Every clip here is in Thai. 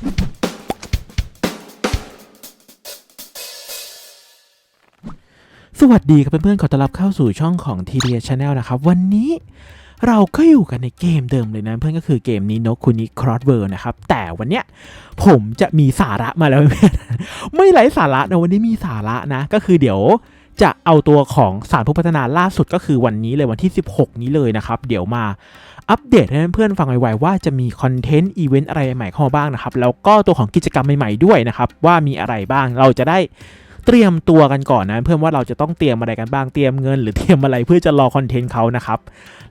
สวัสดีครับเพื่อนๆ ขอต้อนรับเข้าสู่ช่องของ t d s Channel นะครับ วันนี้เราก็อยู่กันในเกมเดิมเลยนะเพื่อนก็คือเกมนี้นกคุนิครอสเวิร์นะครับ แต่วันเนี้ยผมจะมีสาระมาแล้วเพื่อนไม่ไร้สาระนะ วันนี้มีสาระนะ ก็คือเดี๋ยวจะเอาตัวของสารผู้พัฒนาล่าสุดก็คือวันนี้เลยวันที่ 16 นี้เลยนะครับ เดี๋ยวมา อัปเดตให้เพื่อนๆฟังไวๆว่าจะมีคอนเทนต์อีเวนต์อะไรใหม่เข้ามาบ้างนะครับ แล้วก็ตัวของกิจกรรมใหม่ๆด้วยนะครับ ว่ามีอะไรบ้างเราจะได้เตรียมตัวกันก่อนนะ เพื่อนว่าเราจะต้องเตรียมอะไรกันบ้างเตรียมเงิน หรือเตรียมอะไรเพื่อจะรอคอนเทนต์เขานะครับ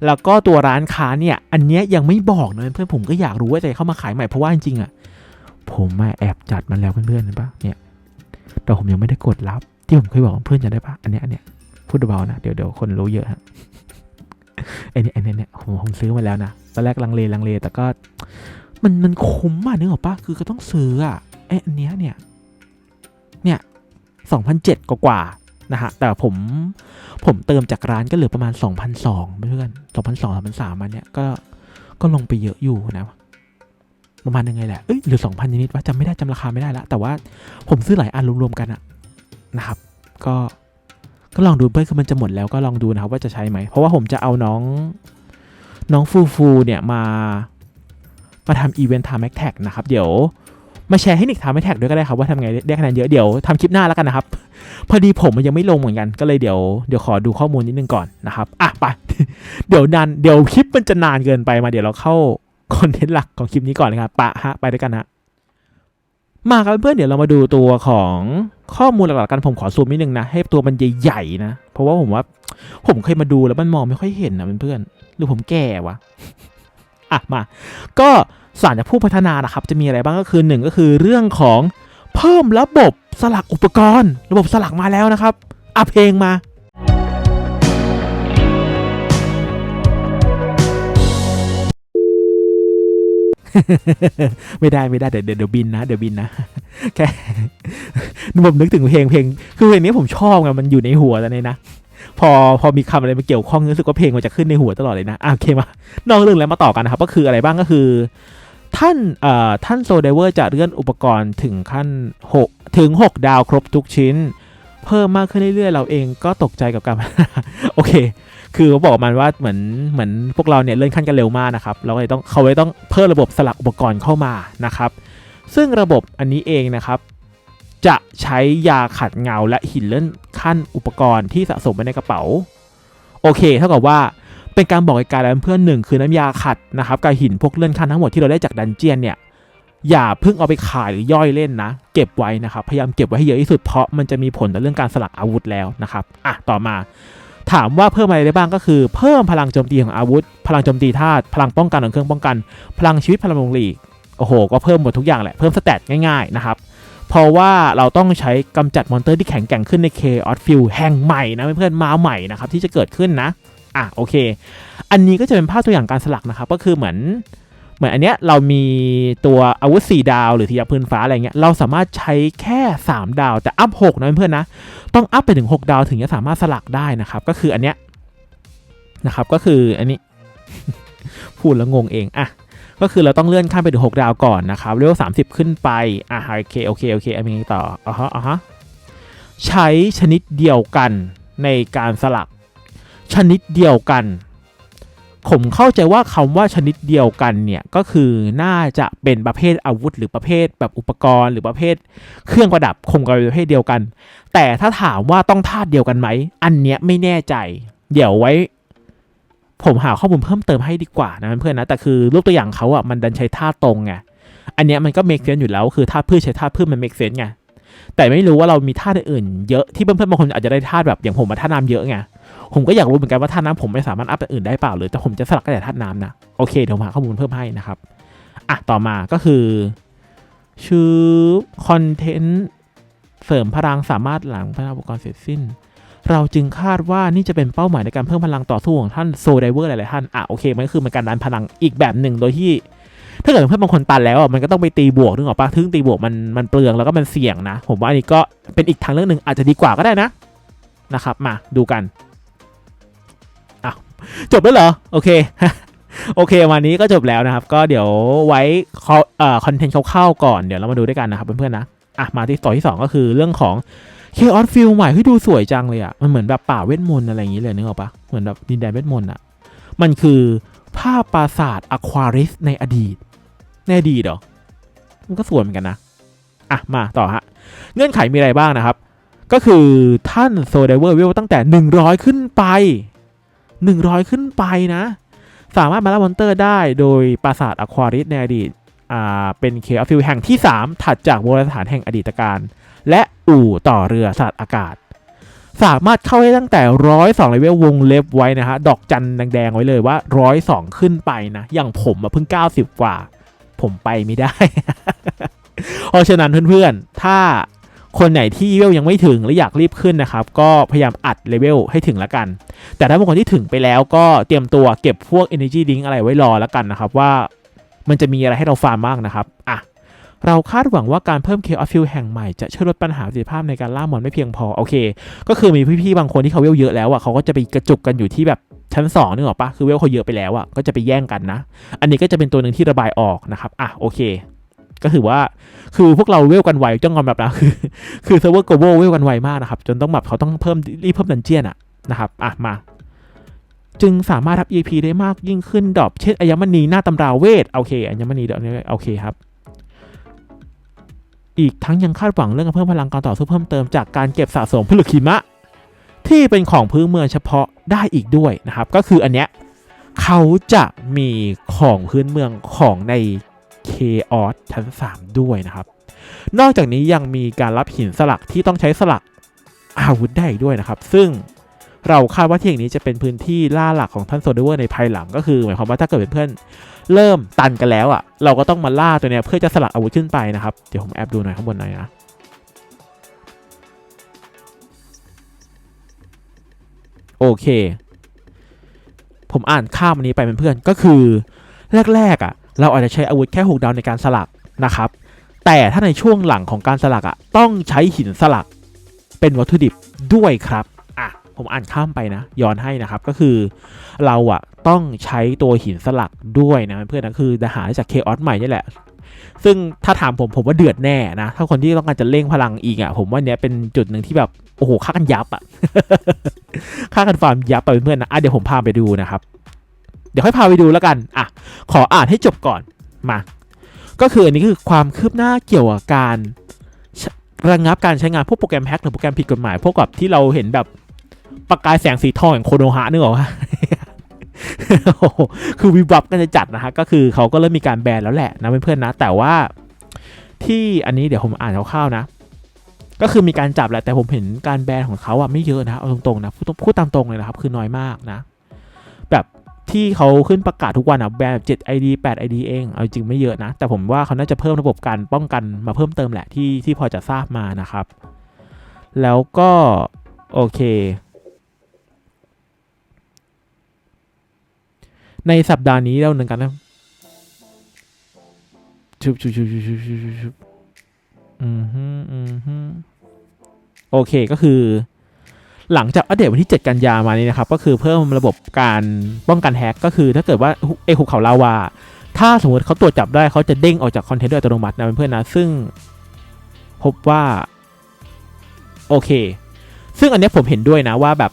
แล้วก็ตัวร้านค้าเนี่ยอันเนี้ยยังไม่บอกนะเพื่อนผมก็อยากรู้ว่าจะเข้ามาขายใหม่เพราะว่าจริงๆอะผมมาแอบจัดมันแล้วเพื่อนๆเห็นปะเนี่ยแต่ผมยังไม่ได้กดรับที่ผมเคยบอกเพื่อนจะได้ปะอันเนี้ยอันเนี้ยพูดเบาๆนะเดี๋ยวเดี๋ยวคนรู้เยอะฮะ ไอ้นี่ไอ้นี่เนี่ยผมผมซื้อมาแล้วนะตอนแรกลังเลลังเลแต่ก็ มันมันคุ้มอะนึกออกปะคือก็ต้องซื้ออะไอ้อันเนี้ยเนี่ย เนี่ย2,007กว่ากว่าๆนะฮะ แต่ผมผมเติมจากร้านก็เหลือประมาณ2,002เพื่อน2,002 2,003มันเนี่ยก็ก็ลงไปเยอะอยู่นะ ประมาณยังไงแหละ เอ้ยหรือ 2,000 นิดๆว่าจำไม่ได้จำราคาไม่ได้ละแต่ว่าผมซื้อหลายอันรวมๆกันอะนะครับ ก็ ก็ลองดูเพื่อนคือมันจะหมดแล้วก็ลองดูนะครับว่าจะใช้ไหม เพราะว่าผมจะเอาน้องน้องฟูฟูเนี่ยมามาทำอีเวนต์ทำแม็กแท็กนะครับ เดี๋ยวมาแชร์ให้นิกทำแม็กแท็กด้วยก็ได้ครับว่าทำไงได้คะแนนเยอะเดี๋ยวทำคลิปหน้าแล้วกันนะครับ พอดีผมมันยังไม่ลงเหมือนกันก็เลยเดี๋ยวเดี๋ยวขอดูข้อมูลนิดนึงก่อนนะครับอะไปเดี๋ยวนานเดี๋ยวคลิปมันจะนานเกินไปมาเดี๋ยวเราเข้าคอนเทนต์หลักของคลิปนี้ก่อนนะครับปะฮะไปด้วยกันฮะ มาครับเพื่อนเดี๋ยวเรามาดูตัวของข้อมูลหลักๆกันผมขอซูมนิดนึงนะ ให้ตัวมันใหญ่ๆนะ เพราะว่าผมว่า ผมเคยมาดูแล้วมันมองไม่ค่อยเห็นนะเพื่อนๆหรือผมแก่วะอะมา ก็สารจากผู้พัฒนานะครับ จะมีอะไรบ้างก็คือหนึ่งก็คือเรื่องของเพิ่มระบบสลักอุปกรณ์ ระบบสลักมาแล้วนะครับอะเพลงมา ไม่ได้ไม่ได้เดี๋ยวเดี๋ยวเดี๋ยวบินนะเดี๋ยวบินนะแค่ผมนึกถึงเพลงเพลง คือเพลงนี้ผมชอบไงมันอยู่ในหัวตอนนี้นะพอพอมีคำอะไรมาเกี่ยวข้องรู้สึกว่าเพลงมันจะขึ้นในหัวตลอดเลยนะอะโอเคมานอกเรื่องแล้วมาต่อกันนะครับ ก็คืออะไรบ้างก็คือ ท่านเอ่อท่านโซเดเวอร์จะเลื่อนอุปกรณ์ถึงขั้น 6 ถึง 6 ดาวครบทุกชิ้น เพิ่มมากขึ้นเรื่อยๆ เราเองก็ตกใจกับการโอเค คือเขาบอกมันว่าเหมือนเหมือนพวกเราเนี่ยเลื่อนขั้นกันเร็วมากนะครับเราก็เลยต้องเขาเลยต้องเพิ่มระบบสลักอุปกรณ์เข้ามานะครับ ซึ่งระบบอันนี้เองนะครับจะใช้ยาขัดเงาและหินเลื่อนขั้นอุปกรณ์ที่สะสมไว้ในกระเป๋า โอเค เท่ากับว่าเป็นการบอกไกลๆแล้วเพื่อนหนึ่งคือน้ำยาขัดนะครับกับหินพวกเลื่อนขั้นทั้งหมดที่เราได้จากดันเจียนเนี่ย อย่าเพิ่งเอาไปขายหรือย่อยเล่นนะ เก็บไว้นะครับ พยายามเก็บไว้ให้เยอะที่สุดเพราะมันจะมีผลต่อเรื่องการสลักอาวุธแล้วนะครับอะต่อมา ถามว่าเพิ่มอะไรได้บ้างก็คือ เพิ่มพลังโจมตีของอาวุธ พลังโจมตีธาตุพลังป้องกันของเครื่องป้องกัน พลังชีวิตพลังลงหลีกโอ้โห ก็เพิ่มหมดทุกอย่างแหละ เพิ่มสเตตง่ายๆนะครับเพราะว่าเราต้องใช้กำจัดมอนเตอร์ที่แข็งแกร่งขึ้นใน Chaos Field แห่งใหม่นะเพื่อนๆมาใหม่นะครับที่จะเกิดขึ้นนะอะโอเค อันนี้ก็จะเป็นภาพตัวอย่างการสลักนะครับก็คือเหมือน เหมือนอันเนี้ยเรามีตัวอาวุธ 4 ดาว หรือทียาพื้นฟ้าอะไรเงี้ยเราสามารถใช้แค่ 3 ดาว แต่อัพ6นะเพื่อนนะ ต้องอัพไปถึง 6 ดาวถึงจะสามารถสลักได้นะครับ ก็คืออันเนี้ยนะครับก็คืออันนี้ พูดแล้วงงเองอะก็คือเราต้องเลื่อนขั้นไปถึง 6 ดาวก่อนนะครับเรียกว่า30 ขึ้นไปอะโอเคโอเคโอเคอันนี้ต่ออะฮะอะฮะใช้ชนิดเดียวกันในการสลักชนิดเดียวกัน ผมเข้าใจว่าคำว่าชนิดเดียวกันเนี่ยก็คือน่าจะเป็นประเภทอาวุธ หรือประเภทแบบอุปกรณ์ หรือประเภท เครื่องประดับคงกับประเภทเดียวกัน แต่ถ้าถามว่าต้องธาตุเดียวกันไหมอันเนี้ยไม่แน่ใจ เดี๋ยวไว้ ผมหาข้อมูลเพิ่มเติมให้ดีกว่านะเพื่อนนะแต่คือรูปตัวอย่างเขาอะมันดันใช้ธาตุตรงไงอันเนี้ยมันก็ make sense อยู่แล้วคือธาตุพืชใช้ธาตุพืชมัน make sense ไงแต่ไม่รู้ว่าเรามีธาตุอื่นเยอะที่เพื่อนๆบางคนอาจจะได้ธาตุแบบอย่างผมมาธาตุน้ำเยอะไง ผมก็อยากรู้เหมือนกันว่าธาตุน้ำผมไม่สามารถอัพอย่างอื่นได้เปล่าหรือแต่ผมจะสลักก็แต่ธาตุน้ำนะโอเคเดี๋ยวมหาข้อมูลเพิ่มให้นะครับอะต่อมาก็คือ ชื่อคอนเทนต์เสริมพลังสามารถหลังพัฒนาอุปกรณ์เสร็จสิ้น เราจึงคาดว่านี่จะเป็นเป้าหมายในการเพิ่มพลังต่อสู้ของท่านโซไดเวอร์หลายๆท่านอะโอเคมันก็คือเป็นการดันพลังอีกแบบหนึ่งโดยที่ถ้าเกิดเพื่อนบางคนตันแล้วอะมันก็ต้องไปตีบวกนึกออกปะทึ่งตีบวกมันมันเปลืองแล้วก็มันเสี่ยงนะ ผมว่าอันนี้ก็เป็นอีกทางเลือกหนึ่งอาจจะดีกว่าก็ได้นะนะครับ มาดูกัน จบแล้วเหรอ โอเค โอเค วันนี้ก็จบแล้วนะครับ ก็เดี๋ยวไว้คอนเทนต์คร่าวๆก่อนเดี๋ยวเรามาดูด้วยกันนะครับเพื่อนๆนะอะมาที่ต่อที่สองก็คือเรื่องของเคออสฟิลใหม่ที่ดูสวยจังเลยอะ มันเหมือนแบบป่าเวทมนต์อะไรอย่างนี้เลยนึกออกปะเหมือนแบบดินแดนเวทมนต์อะ มันคือภาพปราสาทอควาริสในอดีต ในอดีตเหรอ มันก็สวยเหมือนกันนะ อะ มาต่อฮะ เงื่อนไขมีอะไรบ้างนะครับ ก็คือท่านโซเดเวอร์เวลตั้งแต่ 100 ขึ้นไป 100 ขึ้นไปนะ สามารถมาล่ามอนเตอร์ได้โดยปราสาทอควาริสในอดีตอ่าเป็นเคอฟฟิลแห่งที่ 3 ถัดจากโบราณสถานแห่งอดีตการ และอู่ต่อเรือสัตว์อากาศ สามารถเข้าได้ตั้งแต่ร้อยสองเลเวลวงเล็บไว้นะฮะ ดอกจันแดงๆไว้เลยว่าร้อยสองขึ้นไปนะ อย่างผมอะเพิ่ง 90 กว่า ผมไปไม่ได้ เพราะฉะนั้นเพื่อนๆ ถ้า คนไหนที่เลเวลยังไม่ถึงและอยากรีบขึ้นนะครับ ก็พยายามอัดเลเวลให้ถึงล้วกัน แต่ถ้าบางคนที่ถึงไปแล้วก็เตรียมตัวเก็บพวก Energy Drink อะไรไว้รอล้วกันนะครับว่ามันจะมีอะไรให้เราฟาร์มบ้างนะครับอะเราคาดหวังว่าการเพิ่มเคออฟฟิลแห่งใหม่จะช่วยลดปัญหาประสิทธิภาพในการล่ามอนไม่เพียงพอ โอเค ก็คือมีพี่ๆบางคนที่เขาเวลเยอะแล้วอะเขาก็จะไปกระจุกกันอยู่ที่แบบชั้น2นึกออกปะคือเวลเขาเยอะไปแล้วอะก็จะไปแย่งกันนะ อันนี้ก็จะเป็นตัวหนึ่งที่ระบายออกนะครับอะโอเค ก็ถือว่าคือพวกเราเวลกันไวจ้องกันแบบนะคือคือเซิร์ฟเวอร์โกลบอลเวลกันไวมากนะครับ จนต้องแบบเขาต้องเพิ่มรีบเพิ่มดันเจียนอะนะครับอะมา จึงสามารถทับ EP ได้มากยิ่งขึ้นดรอปเช่นอัญมณีหน้าตำราเวทโอเคอัญมณีเดี๋ยวนี้โอเคครับอีกทั้งยังคาดหวังเรื่องการเพิ่มพลังการต่อสู้เพิ่มเติมจากการเก็บสะสมผลึกหิมะ ที่เป็นของพื้นเมืองเฉพาะได้อีกด้วยนะครับ ก็คืออันเนี้ยเขาจะมีของพื้นเมืองของใน เคออสชั้น 3 ด้วยนะครับ นอกจากนี้ยังมีการรับหินสลักที่ต้องใช้สลักอาวุธได้ด้วยนะครับ ซึ่งเราคาดว่าที่แห่งนี้จะเป็นพื้นที่ล่าหลักของท่านโซเดเวอร์ในภายหลังก็คือ หมายความว่าถ้าเกิดเพื่อนเริ่มตันกันแล้วอะ เราก็ต้องมาล่าตัวเนี้ยเพื่อจะสลักอาวุธขึ้นไปนะครับ เดี๋ยวผมแอบดูหน่อยข้างบนหน่อยนะโอเค ผมอ่านข้ามอันนี้ไปเป็นเพื่อนก็คือ แรกๆอะ เราอาจจะใช้อาวุธแค่หกดาวในการสลักนะครับ แต่ถ้าในช่วงหลังของการสลักอะต้องใช้หินสลักเป็นวัตถุดิบด้วยครับอะผมอ่านข้ามไปนะ ย้อนให้นะครับก็คือเราอะต้องใช้ตัวหินสลักด้วยนะเพื่อนนะคือหาจากเคออสใหม่นี่แหละ ซึ่งถ้าถามผมผมว่าเดือดแน่นะ ถ้าคนที่ต้องการจะเร่งพลังอีกอะผมว่าเนี้ยเป็นจุดหนึ่งที่แบบโอ้โหฆ่ากันยับอะฆ่ากันฟาร์มยับไปเพื่อนนะอะเดี๋ยวผมพาไปดูนะครับ เดี๋ยวค่อยพาไปดูแล้วกันอะขออ่านให้จบก่อนมา ก็คืออันนี้คือความคืบหน้าเกี่ยวกับการระงับการใช้งานพวกโปรแกรมแฮกหรือโปรแกรมผิดกฎหมาย พวกแบบที่เราเห็นแบบประกายแสงสีทองอย่างโคโนฮะนึกออกปะโอ้โหคือวิบวับกันจะจัดนะฮะก็คือเขาก็เริ่มมีการแบนแล้วแหละนะเพื่อนๆนะ แต่ว่าที่อันนี้เดี๋ยวผมอ่านคร่าวๆนะ ก็คือมีการจับแหละแต่ผมเห็นการแบนของเขาอะไม่เยอะนะเอาตรงๆนะพูดตามตรงเลยนะครับคือน้อยมากนะ ที่เขาขึ้นประกาศทุกวันอะแบบ7 ID 8 ID เอง เอาจริงไม่เยอะนะ แต่ผมว่าเขาน่าจะเพิ่มระบบการป้องกันมาเพิ่มเติมแหละที่ที่พอจะทราบมานะครับ แล้วก็ โอเค ในสัปดาห์นี้เราหนึ่งกันนะชุบชุบชุบชุบชุบชุบอืมฮึอืมฮึโอเคก็คือ หลังจากอัปเดตวันที่ 7 กันยามานี้นะครับก็คือเพิ่มระบบการป้องกันแฮกก็คือถ้าเกิดว่าไอหุบเขาลาวาถ้าสมมติเขาตรวจจับได้เขาจะเด้งออกจากคอนเทนต์โดยอัตโนมัตินะเพื่อนๆนะซึ่งพบว่าโอเค ซึ่งอันนี้ผมเห็นด้วยนะว่าแบบ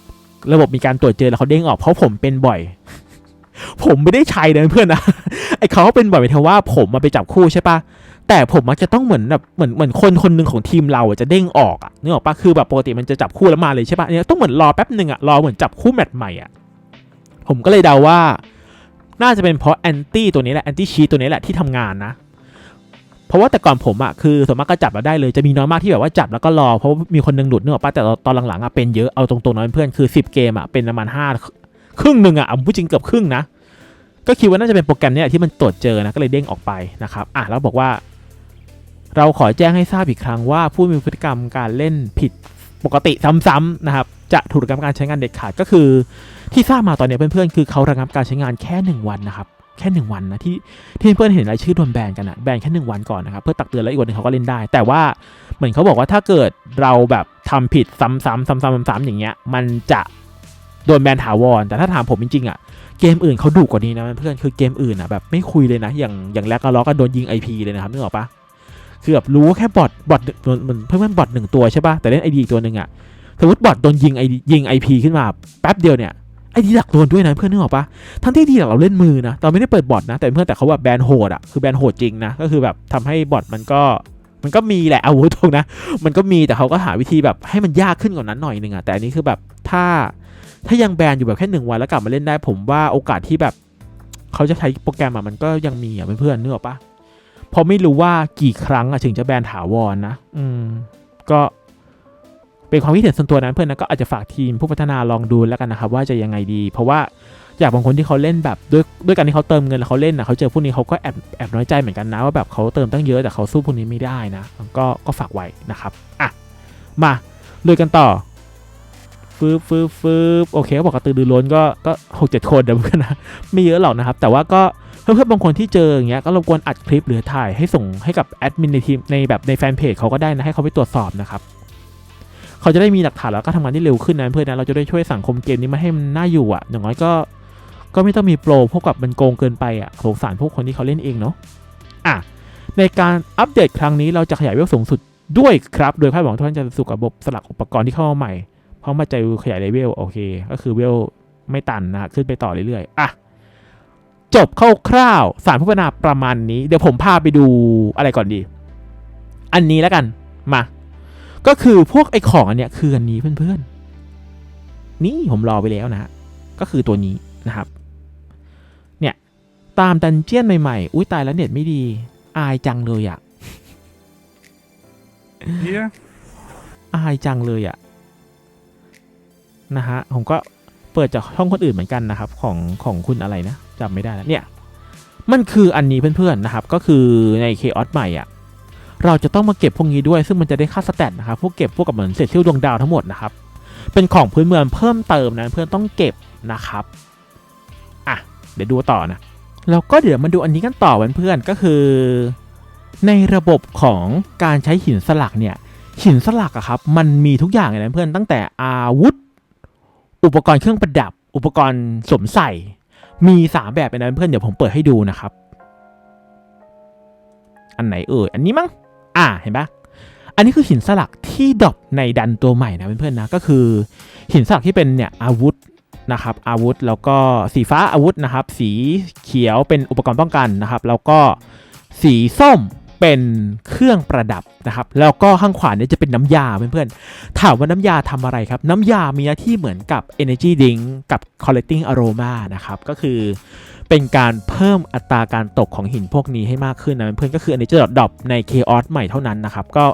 ระบบมีการตรวจเจอแล้วเขาเด้งออกเพราะผมเป็นบ่อย ผมไม่ได้ใช้นะเพื่อนนะไอเขาเป็นบ่อยหมายถึงว่าผมมาไปจับคู่ใช่ปะ แต่ผมมักจะต้องเหมือนแบบเหมือนเหมือนคนคนหนึ่งของทีมเราจะเด้งออกอะนึกออกปะคือแบบปกติมันจะจับคู่แล้วมาเลยใช่ปะเนี่ยต้องเหมือนรอแป๊บหนึ่งอะรอเหมือนจับคู่แมตช์ใหม่อะผมก็เลยเดาว่า น่าจะเป็นเพราะแอนตี้ตัวนี้แหละแอนตี้ชีตตัวนี้แหละที่ทำงานนะ เพราะว่าแต่ก่อนผมอะคือส่วนมากก็จับแล้วได้เลยจะมีน้อยมากที่แบบว่าจับแล้วก็รอ เพราะามีคนหนึงหลุดนึกออกปะแต่ตอนหลังๆอะเป็นเยอะเอาตรงๆนะเพื่อนคือ 10 เกมอะเป็นประมาณห้าครึ่งหนึ่งอะพูดจริงเกือบครึ่งนะก็คิดว่าน่าจะเป็นโปรแกรมนี้ที่มันตรวจเจอนะก็เลยเด้งออกไปนะครับอะแล้วบอกว่า เราขอแจ้งให้ทราบอีกครั้งว่าผู้มีพฤติกรรมการเล่นผิดปกติซ้ำๆนะครับจะถูกระงับการใช้งานเด็ดขาดก็คือ ที่ทราบมาตอนนี้เพื่อนๆคือเขาระงับการใช้งานแค่หนึ่งวันนะครับแค่หนึ่งวันนะที่ที่เพื่อนๆเห็นรายชื่อโดนแบนกันอะแบนแค่หนึ่งวันก่อนนะครับเพื่อตักเตือนแล้วอีกวันนึงเขาก็เล่นได้ แต่ว่าเหมือนเขาบอกว่าถ้าเกิดเราแบบทำผิดซ้ำๆซ้ำๆซ้ำๆอย่างเงี้ยมันจะโดนแบนถาวร แต่ถ้าถามผมจริงๆอะเกมอื่นเขาดุกว่านี้นะเพื่อนคือเกมอื่นอะแบบไม่คุยเลยนะ อย่างอย่างแรกก็ล็อกก็โดนยิง IP เลยนะครับนึกออกปะ คือแบบรู้แค่บอทบอทมันเพื่อนบอทหนึ่งตัวใช่ปะแต่เล่นไอดีอีกตัวหนึ่งอะสมมติบอทโดนยิงไอยิงไอพีขึ้นมาแป๊บเดียวเนี่ยไอดีหลักโดนด้วยนะเพื่อนนึกออกปะทั้งที่ดีหลักเราเล่นมือนะเราไม่ได้เปิดบอทนะแต่เพื่อนแต่เขาแบบแบนโหดอะคือแบนโหดจริงนะก็คือแบบทำให้บอทมันก็มันก็มีแหละอาวุธตรงนะ มันก็มีแต่เขาก็หาวิธีแบบให้มันยากขึ้นกว่านั้นหน่อยนึงอะแต่อันนี้คือแบบถ้าถ้ายังแบนอยู่แบบแค่หนึ่งวันแล้วกลับมาเล่นได้ผมว่าโอกาสที่แบบเขาจะใช้โปรแกรมอะมันก็ยังมีอะเพื่อนๆนึกออกปะ พราะไม่รู้ว่ากี่ครั้งอะถึงจะแบนถาวรนะ อืม ก็เป็นความคิดเห็นส่วนตัวนั้นเพื่อนนะก็อาจจะฝากทีมผู้พัฒนาลองดูแล้วกันนะครับว่าจะยังไงดี เพราะว่าอย่างบางคนที่เขาเล่นแบบด้วยด้วยการที่เขาเติมเงินแล้วเขาเล่นนะเขาเจอพวกนี้เขาก็แอบแอบน้อยใจเหมือนกันนะว่าแบบเขาเติมตั้งเยอะแต่เขาสู้พวกนี้ไม่ได้นะก็ก็ฝากไว้นะครับอะมาเลยกันต่อฟืบฟืบฟืบโอเคก็บอกกระตือรือร้นก็ก็หกเจ็ดคนเดี๋ยวกันนะไม่เยอะหรอกนะครับ แต่ว่าก็ เพื่อนๆบางคนที่เจออย่างเงี้ยก็รบกวนอัดคลิปหรือถ่ายให้ส่งให้กับแอดมินในทีมในแบบในแฟนเพจเขาก็ได้นะให้เขาไปตรวจสอบนะครับเขาจะได้มีหลักฐานแล้วก็ทำงานได้เร็วขึ้นนะเพื่อนนะเราจะได้ช่วยสังคมเกมนี้ไม่ให้มันน่าอยู่อะอย่างน้อยก็ก็ไม่ต้องมีโปรพวกกับมันโกงเกินไปอะสงสารพวกคนที่เขาเล่นเองเนาะอะในการอัปเดตครั้งนี้เราจะขยายเวลสูงสุดด้วยครับ โดยคาดหวังทุกท่านจะสุขกับระบบสลักอุปกรณ์ที่เข้ามาใหม่ เพราะมาใจขยายเลเวลโอเค ก็คือเวลไม่ตันนะขึ้นไปต่อเรื่อยๆอะ จบคร่าวๆสารพัฒนาประมาณนี้ เดี๋ยวผมพาไปดูอะไรก่อนดี อันนี้แล้วกันมา ก็คือพวกไอของอันเนี้ยคืออันนี้เพื่อนๆ นี่ผมรอไปแล้วนะฮะก็คือตัวนี้นะครับ เนี่ยตามดันเจียนใหม่ๆ อุ้ยตายแล้วเน็ตไม่ดี อายจังเลยอะ Hier? อายจังเลยอะนะฮะผมก็เปิดจากช่องคนอื่นเหมือนกันนะครับ ของของคุณอะไรนะ จำไม่ได้แล้วเนี่ย มันคืออันนี้เพื่อนๆนะครับ ก็คือในเคออสใหม่อะเราจะต้องมาเก็บพวกนี้ด้วย ซึ่งมันจะได้ค่าสแตทนะครับ พวกเก็บพวกกับเหมือนเศษเสี้ยวดวงดาวทั้งหมดนะครับ เป็นของพื้นเมืองเพิ่มเติมนะเพื่อนต้องเก็บนะครับอะเดี๋ยวดูต่อนะแล้วก็เดี๋ยวมาดูอันนี้กันต่อเพื่อนๆก็คือ ในระบบของการใช้หินสลักเนี่ยหินสลักอะครับ มันมีทุกอย่างเลยนะเพื่อนตั้งแต่อาวุธ อุปกรณ์เครื่องประดับ อุปกรณ์สวมใส่ มีสามแบบเป็นะเพื่อนเดี๋ยวผมเปิดให้ดูนะครับ อันไหนเอ่ยอันนี้มั้งอ่าเห็นปะอันนี้คือหินสลักที่ดรอปในดันตัวใหม่นะเพื่อนๆนะก็คือ หินสลักที่เป็นเนี่ยอาวุธนะครับอาวุธแล้วก็สีฟ้าอาวุธนะครับ สีเขียวเป็นอุปกรณ์ป้องกันนะครับ แล้วก็สีส้ม เป็นเครื่องประดับนะครับ แล้วก็ข้างขวาเนี่ยจะเป็นน้ำยาเพื่อนๆ ถามว่าน้ำยาทำอะไรครับ น้ำยามีหน้าที่เหมือนกับ energy drink กับ collecting aroma นะครับ ก็คือเป็นการเพิ่มอัตราการตกของหินพวกนี้ให้มากขึ้นนะเพื่อนๆก็คืออันนี้จะดรอปใน chaos ใหม่เท่านั้นนะครับ ก็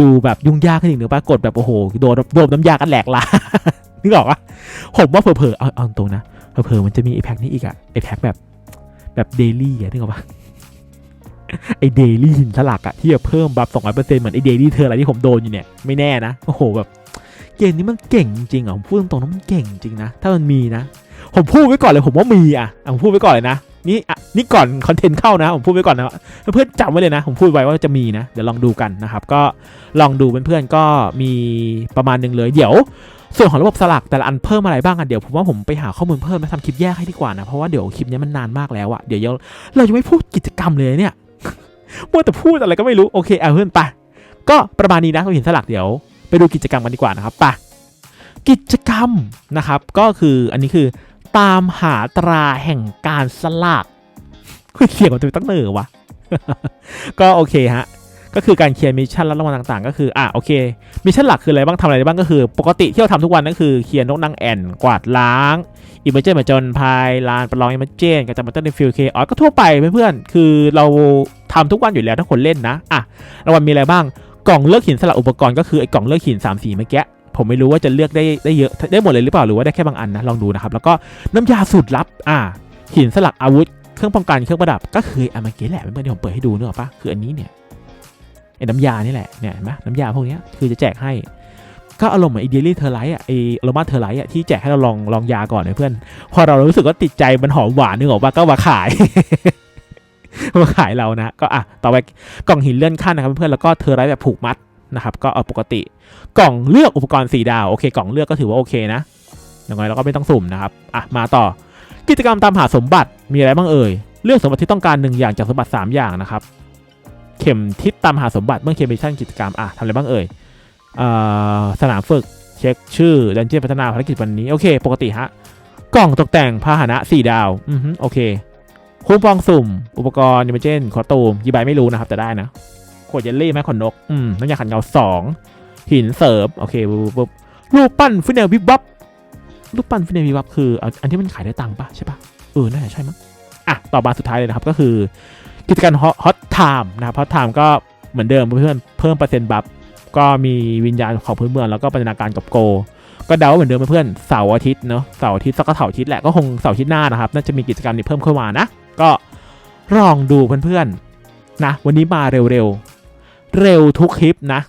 ดูแบบยุ่งยากขึ้นอีกหนึ่งปรากฏแบบโอ้โหโดนโดนน้ำยากันแหลกละนึกออกปะผมว่าเผลอๆเอาเอาตรงนะเผลอๆมันจะมีไอแพ็กนี้อีกอะไอแพ็กแบบแบบเดลี่อะนึกออกปะ ไอเดลี่หินสลักอะที่จะเพิ่มบัฟสองร้อยเปอร์เซ็นต์เหมือนไอเดลี่เธออะไรที่ผมโดนอยู่เนี่ยไม่แน่นะโอ้โหแบบเกมนี้มันเก่งจริงอะผมพูดตรงๆนะมันเก่งจริงนะ ถ้ามันมีนะ ผมพูดไว้ก่อนเลยผมว่ามีอะผมพูดไว้ก่อนเลยนะนี่อะนี่ก่อนคอนเทนต์เข้านะ ผมพูดไว้ก่อนนะเพื่อนจำไว้เลยนะ ผมพูดไว้ว่าจะมีนะ เดี๋ยวลองดูกันนะครับ ก็ลองดูเพื่อนๆก็มีประมาณหนึงเลย เดี๋ยว ส่วนของระบบสลักแต่ละอันเพิ่มอะไรบ้างอะเดี๋ยวผมว่าผมไปหาข้อมูลเพิ่มแล้วทำคลิปแยกให้ดีกว่านะเพราะว่าเดี๋ยวคลิปนี้มันนานมากแล้วอะเดี๋ยวเราจะไม่พูดกิจกรรมเลยเนี่ย มัวแต่พูดอะไรก็ไม่รู้ โอเคเอาเพื่อนไปก็ประมาณนี้นะเราเห็นสลักเดี๋ยว ไปดูกิจกรรมกันดีกว่านะครับไปกิจกรรมนะครับ ก็คืออันนี้คือตามหาตราแห่งการสลักคุยเขียนมาตัวตั้งเนอวะ ก็โอเคฮะ ก็คือการเคลียร์มิชชั่นและรางวัลต่างๆ ก็คืออะโอเคมิชชั่นหลักคืออะไรบ้างทำอะไรได้บ้างก็คือ ปกติที่เราทำทุกวันก็คือเคลียร์นกนางแอ่นกวาดล้างอิมเมอร์เจนมาจนพายลานประลองอิมเมอร์เจนกับจัมเบอร์ในฟิลเคออก็ทั่วไปเพื่อนๆคือเราทำทุกวันอยู่แล้วถ้าคนเล่นนะอะรางวัลมีอะไรบ้างกล่องเลือกหินสลักอุปกรณ์ก็คือไอ้กล่องเลือกหิน3ามสีเมื่อกี้ผมไม่รู้ว่าจะเลือกได้ได้เยอะได้หมดเลยหรือเปล่าหรือว่าได้แค่บางอันนะลองดูนะครับแล้วก็น้ำยาสูตรลับอะหินสลักอาวุธเครื่องป้องกันเครื่องประดับก็คืออันเมื่อกี้แหละเพื่อนๆที่ผมเปิดให้ดูเนอะปะคืออันนี้เนี่ย ไอ้น้ำยานี่แหละเนี่ยเห็นไหมน้ำยาพวกนี้คือจะแจกให้ก็อารมณ์เหมือนไอเดลี่เทอร์ไลท์อะไออโรมาเทอร์ไลท์อะที่แจกให้เราลองลองยาก่อนนะเพื่อน พอเรารู้สึกว่าติดใจมันหอมหวานนึกออกปะก็มาขายมาขายเรานะ ก็อะต่อไปกล่องหินเลื่อนขั้นนะครับเพื่อนแล้วก็เทอร์ไลท์แบบผูกมัดนะครับก็เอาปกติ กล่องเลือกอุปกรณ์สีดาวโอเคกล่องเลือกก็ถือว่าโอเคนะยังไงเราก็ไม่ต้องสุ่มนะครับอะมาต่อกิจกรรมตามหาสมบัติมีอะไรบ้างเอ่ยเลือกสมบัติที่ต้องการหนึ่งอย่างจากสมบัติสามอย่างนะครับ เข็มทิศตามหาสมบัติเมื่อเคมิชั่นกิจกรรมอะทำอะไรบ้างเอ่ยสนามฝึกเช็คชื่อดันเจียนพัฒนาภารกิจวันนี้ โอเค ปกติฮะ กล่องตกแต่งพาหนะ 4 ดาว อือฮึโอเคคุ้มปองสุ่ม อุปกรณ์ดิเมเจนคอตูมยีใบไม่รู้นะครับ แต่ได้นะขวดเยลลี่แม่ขนนก อืมน้ำยาขัดเงาสองหินเสริมโอเคปุ๊บปุ๊บปุ๊บรูปปั้นฟินเนลวิบวับรูปปั้นฟินเนลวิบวับคืออันอันที่มันขายได้ตังค์ปะใช่ปะเออน่าจะใช่มั้งอะต่อมาสุดท้ายเลยนะครับก็คือ กิจการฮอตไทม์นะครับฮอตไทม์ก็เหมือนเดิมเพื่อนเพิ่มเปอร์เซ็นต์บัฟก็มีวิญญาณของพื้นเมืองแล้วก็ปัฒนาการกับโก ก็เดาว่าเหมือนเดิมเพื่อนเสาร์อาทิตย์เนาะเสาร์อาทิตย์สักก็เสาร์อาทิตย์แหละก็คงเสาร์อาทิตย์หน้านะครับน่าจะมีกิจกรรมนี้เพิ่มเข้ามานะ ก็ลองดูเพื่อนๆนะ วันนี้มาเร็วๆเร็วทุกคลิปนะ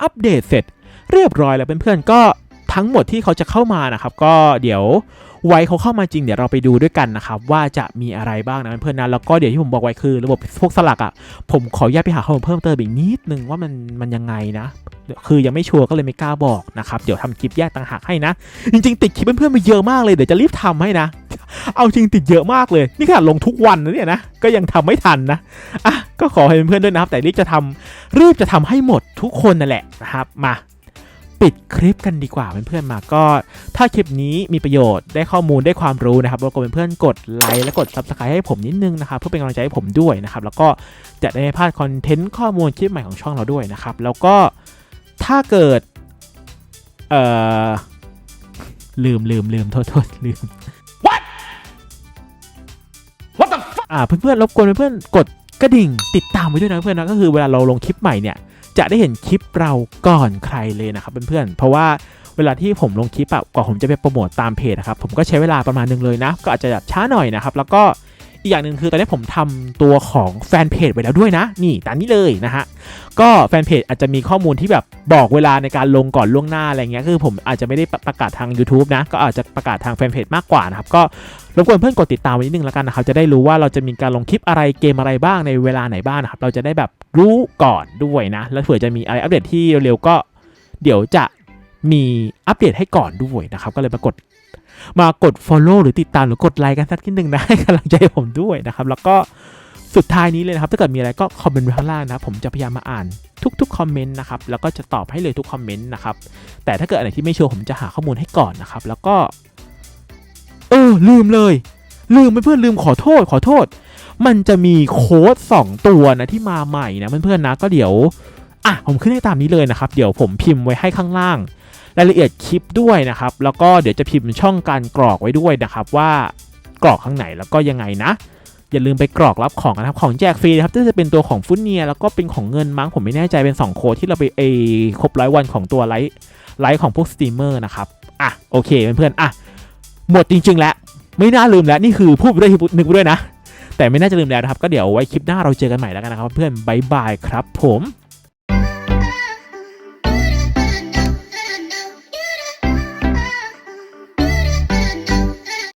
อัปเดตเสร็จเรียบร้อยแล้วเพื่อนๆก็ทั้งหมดที่เขาจะเข้ามานะครับ ก็เดี๋ยวไว้เขาเข้ามาจริงเดี๋ยวเราไปดูด้วยกันนะครับว่าจะมีอะไรบ้างนะเพื่อนๆนะแล้วก็เดี๋ยวที่ผมบอกไว้คือ ระบบพวกสลักอะผมขออนุญาตไปหาข้อมูลเพิ่มเติมอีกนิดนึงว่ามันมันยังไงนะคือยังไม่ชัวร์ก็เลยไม่กล้าบอกนะครับเดี๋ยวทำคลิปแยกต่างหากให้นะ จริง ๆ ติดคลิปเพื่อนๆมาเยอะมากเลยเดี๋ยวจะรีบทำให้นะเอาจริงติดเยอะมากเลย นี่ขนาดลงทุกวันนะเนี่ยนะ ก็ยังทำไม่ทันนะอะก็ขอให้เพื่อนๆด้วยนะครับ แต่รีบจะทำรีบจะทำให้หมดทุกคนนั่นแหละนะครับมา ปิดคลิปกันดีกว่าเพื่อนๆมาก็ ถ้าคลิปนี้มีประโยชน์ได้ข้อมูลได้ความรู้นะครับรบกวนเพื่อนๆกดไลค์และกด subscribe ให้ผมนิดนึงนะครับเพื่อเป็นกำลังใจให้ผมด้วยนะครับแล้วก็จะได้ไม่พลาดคอนเทนต์ข้อมูลคลิปใหม่ของช่องเราด้วยนะครับแล้วก็ถ้าเกิดเอ่อลืมลืมลืมโทษโทษลืม What What the fuck อ่าเพื่อนๆรบกวนเพื่อนๆกด กระดิ่งติดตามไว้ด้วยนะเพื่อนนะก็คือเวลาเราลงคลิปใหม่เนี่ยจะได้เห็นคลิปเราก่อนใครเลยนะครับเพื่อนๆเพราะว่าเวลาที่ผมลงคลิปอะกว่าผมจะไปโปรโมตตามเพจนะครับผมก็ใช้เวลาประมาณหนึงเลยนะ ก็อาจจะแบบช้าหน่อยนะครับ แล้วก็ อีกอย่างหนึ่งคือตอนนี้ผมทำตัวของแฟนเพจไว้แล้วด้วยนะ นี่ตามนี้เลยนะฮะ ก็แฟนเพจอาจจะมีข้อมูลที่แบบบอกเวลาในการลงก่อนล่วงหน้าอะไรเงี้ย คือผมอาจจะไม่ได้ประกาศทาง YouTube นะ ก็อาจจะประกาศทางแฟนเพจมากกว่านะครับ ก็รบกวนเพื่อนกดติดตามไว้นิดนึงแล้วกันนะครับ จะได้รู้ว่าเราจะมีการลงคลิปอะไรเกมอะไรบ้างในเวลาไหนบ้างนะครับ เราจะได้แบบรู้ก่อนด้วยนะ แล้วเผื่อจะมีอะไรอัปเดตที่เร็วๆก็ เดี๋ยวจะ มีอัปเดตให้ก่อนด้วยนะครับ ก็เลยมากดมากด follow หรือติดตามหรือกดไลค์กันสักนิดนึงนะให้กำลังใจผมด้วยนะครับ แล้วก็สุดท้ายนี้เลยนะครับ ถ้าเกิดมีอะไรก็คอมเมนต์ไว้ข้างล่างนะครับ ผมจะพยายามมาอ่านทุกๆคอมเมนต์นะครับ แล้วก็จะตอบให้เลยทุกคอมเมนต์นะครับ แต่ถ้าเกิดอะไรที่ไม่ชัวร์ผมจะหาข้อมูลให้ก่อนนะครับ แล้วก็ เออ ลืมเลย ลืมเพื่อนลืมขอโทษ ขอโทษ มันจะมีโค้ด2ตัวนะที่มาใหม่นะเพื่อนๆนะก็เดี๋ยวอะผมขึ้นให้ตามนี้เลยนะครับ เดี๋ยวผมพิมพ์ไว้ให้ข้างล่าง รายละเอียดคลิปด้วยนะครับ แล้วก็เดี๋ยวจะพิมพ์ช่องการกรอกไว้ด้วยนะครับว่ากรอกข้างไหนแล้วก็ยังไงนะ อย่าลืมไปกรอกรับของนะครับของแจกฟรีนะครับจะเป็นตัวของฟุตเนียแล้วก็เป็นของเงินมั้งผมไม่แน่ใจเป็น 2 โค้ดที่เราไปเอครบร้อยวันของตัวไลท์ไลท์ของพวกสตรีมเมอร์นะครับอะโอเคเพื่อนๆอะหมดจริง ๆ แล้วไม่น่าลืมแล้วนี่คือพูดไปด้วยนึกไปด้วยนะ แต่ไม่น่าจะลืมแล้วนะครับ ก็เดี๋ยวไว้คลิปหน้าเราเจอกันใหม่แล้วกันนะครับ เพื่อนบายบายครับผม